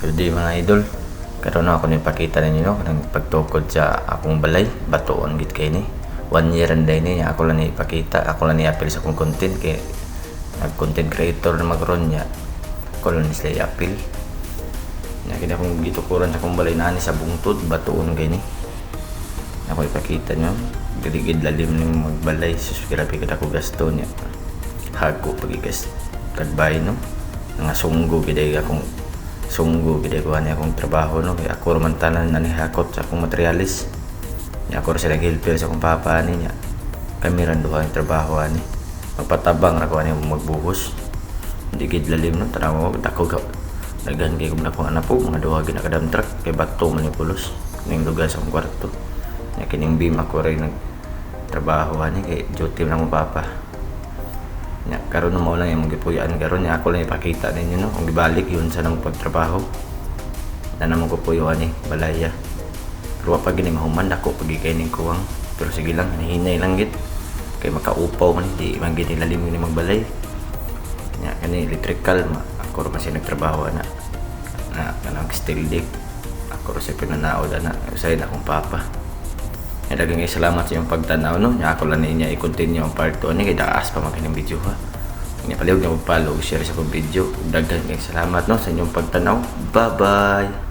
Good day mga idol. Karon ako ni pakita ninyo no pagtukod sa akong balay, batuon gid kay ni. One year and day ni ako lang ni ipakita, ako lang ni appeal sa akong content kay nag content creator na magron niya. Ako lang ni sila appeal. Nya kini akong gitukuran sa akong balay na sa bungtod, batuon kay ni. Ako ipakita nyo, giligid lalim ng magbalay, sus grabe kada ko gasto niya. Hago pagigas kadbay no. Nga sunggo giday akong sunggo giday ko ani akong trabaho no kay ako man tanan na nihakot sa akong materialis. Nya ako sila gilpil sa akong papa ani niya. Kami ran ang trabaho ani. Magpatabang ra ko ani magbuhos. Hindi gid lalim no tanaw dako ga Dagan kay kung akong anak po, mga duha gid na kadam truck kay bato man yung pulos ning lugar sa akong kwarto. Nya kining beam ako rin nag trabaho ani kay duty man akong papa. Karon mo lang yung gipuyan karon nya ako lang ipakita ninyo no kung gibalik yun sa nang pagtrabaho. Na naman ko puyo ani balaya. Pero pa gini mahuman ako pag kay ning kuwang. Pero sige lang hinay lang gid kay makaupaw man di man gid lalim ni magbalay. Nya kani electrical ma ako ra kasi nagtrabaho na na kanang steel dick. Ako ra sa pinanaod na usay na akong papa. Dagang salamat sa iyong pagtanaw no. Nya ako lang niya i-continue ang part 2 ni kay daas pa man video ha. Nya palihog na mag-follow, share sa akong video. Kay salamat no sa inyong pagtanaw. Bye-bye.